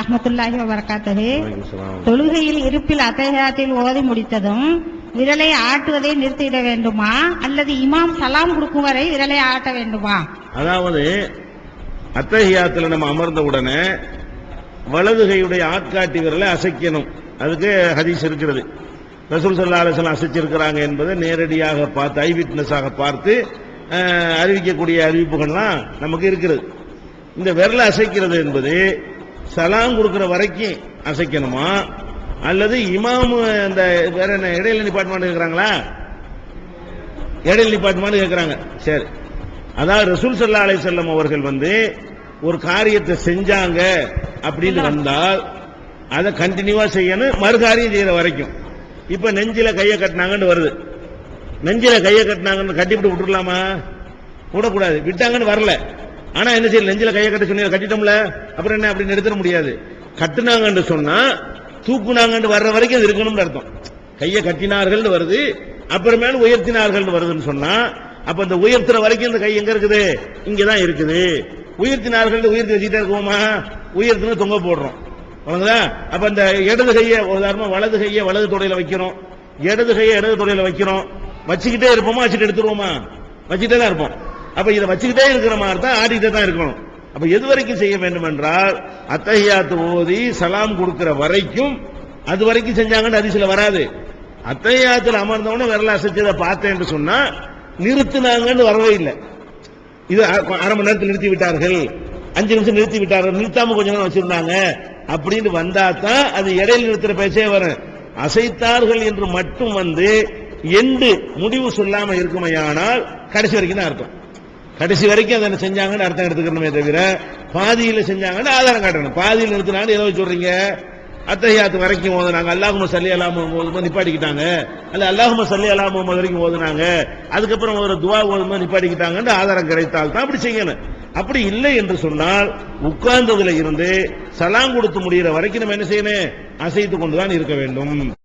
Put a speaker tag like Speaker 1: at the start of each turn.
Speaker 1: ரஹ்மத்துல்லாஹி
Speaker 2: ஸலாம்.
Speaker 1: தொழுகையில் இருப்பில் அத்தஹியாத்தில் ஓதி முடித்ததும் விரலை ஆட்டுவதை நிறுத்திட வேண்டுமா? அல்லது இமாம் சலாம் கொடுக்கும் வரை விரலை ஆட்ட வேண்டுமா?
Speaker 2: அதாவது அத்தஹியாத்துல நம்ம அமர்ந்த உடனே வலது கையுடைய ஆட்காட்டி விரலை அசைக்கணும். அதுக்கு ஹதீஸ் இருக்கிறது. ரசூல் சல்லா அலிஸ்லாம் அசைச்சிருக்கிறாங்க என்பதை நேரடியாக பார்த்து ஐ விட்னஸாக பார்த்து அறிவிக்கக்கூடிய அறிவிப்புகள்லாம் நமக்கு இருக்கிறது. இந்த விரலை அசைக்கிறது என்பது சலாம் கொடுக்கிற வரைக்கும் அசைக்கணுமா? அல்லது இமாம் அந்த வேற என்ன இடையில நிப்பாட்டமாட்டு இருக்கிறாங்களா இடையில நிப்பாட்டமான்னு கேட்கிறாங்க சரி. அதாவது ரசூல் சல்லா அலை செல்லம் அவர்கள் வந்து ஒரு காரியத்தை செஞ்சாங்க அப்படின்னு வந்தால் அதை கண்டினியூவா செய்யணும் மறுகாரியம் செய்யற வரைக்கும். இப்ப நெஞ்சில கையை கட்டினாங்கன்னு வருது. நெஞ்சில கையை கட்டினாங்கன்னு கட்டிவிட்டு விட்டுறலாமா விடக்கூடாது. விட்டாங்கன்னு வரல. ஆனா என்ன செய்யல நெஞ்சில கையை கட்ட சொன்னீங்க கட்டிட்டோம்ல. அப்புறம் என்ன? அப்படின்னு எடுத்துட முடியாது. கட்டுனாங்கன்னு சொன்னா தூக்குனாங்கன்னு வர்ற வரைக்கும் அது இருக்கணும்னு அர்த்தம். கையை கட்டினார்கள் வருது அப்புறமேல உயர்த்தினார்கள் வருதுன்னு சொன்னா அப்ப இந்த உயர்த்துற வரைக்கும் இந்த கை எங்க இருக்குது? இங்கதான் இருக்குது. உயர்த்தினார்கள் உயர்த்தி வச்சுட்டே இருக்குவோமா? உயர்த்தின தொங்க போடுறோம். வணங்குதா அப்ப இந்த இடது கையை உதாரணமா வலது கையை வலது தொடையில வைக்கிறோம். இடது கையை இடது தொடையில வைக்கிறோம். வச்சுக்கிட்டே இருப்போமா? வச்சுட்டு எடுத்துருவோமா? வச்சுக்கிட்டே தான் இருப்போம். அப்ப இதை வச்சுக்கிட்டே இருக்கிற மாதிரி தான் ஆடிக்கிட்டே தான் இருக்கணும். அப்ப எது வரைக்கும் செய்ய வேண்டும் என்றால் அத்தகையாத்து ஓதி சலாம் கொடுக்கிற வரைக்கும் அது வரைக்கும் செஞ்சாங்கன்னு அதிசல வராது. அத்தகையாத்துல அமர்ந்தவன விரல அசைச்சதை பார்த்தேன்னு சொன்னா நிறுத்தினாங்கன்னு வரவே இல்லை. இது அரை மணி நேரத்தில் நிறுத்தி விட்டார்கள். அஞ்சு நிமிஷம் நிறுத்தி விட்டார்கள். நிறுத்தாம கொஞ்ச நேரம் வச்சிருந்தாங்க. அப்படின்னு வந்தா தான் அது இடையில நிறுத்துற பேச்சே வரும். அசைத்தார்கள் என்று மட்டும் வந்து எண்டு முடிவு சொல்லாம இருக்குமையானால் கடைசி வரைக்கும் தான் அர்த்தம். கடைசி வரைக்கும் அதை செஞ்சாங்கன்னு அர்த்தம் எடுத்துக்கணுமே தவிர பாதியில் செஞ்சாங்கன்னு ஆதாரம் காட்டணும். பாதியில் நிறுத்தினான்னு ஏதோ சொல்றீங்க. அத்தகையாத்து வரைக்கும் ஓதுனாங்க. அல்லாஹும சல்லி அலா முகமது நிப்பாட்டிக்கிட்டாங்க. அல்ல அல்லாஹும சல்லி அலா வரைக்கும் ஓதுனாங்க. அதுக்கப்புறம் ஒரு துவா ஓதும்போது நிப்பாட்டிக்கிட்டாங்கன்னு ஆதாரம் கிடைத்தால் தான் அப்படி செய்யணும். அப்படி இல்லை என்று சொன்னால் உட்கார்ந்ததுல இருந்து சலாம் கொடுத்து முடிகிற வரைக்கும் நம்ம என்ன செய்யணும்? அசைத்து கொண்டுதான் இருக்க வேண்டும்.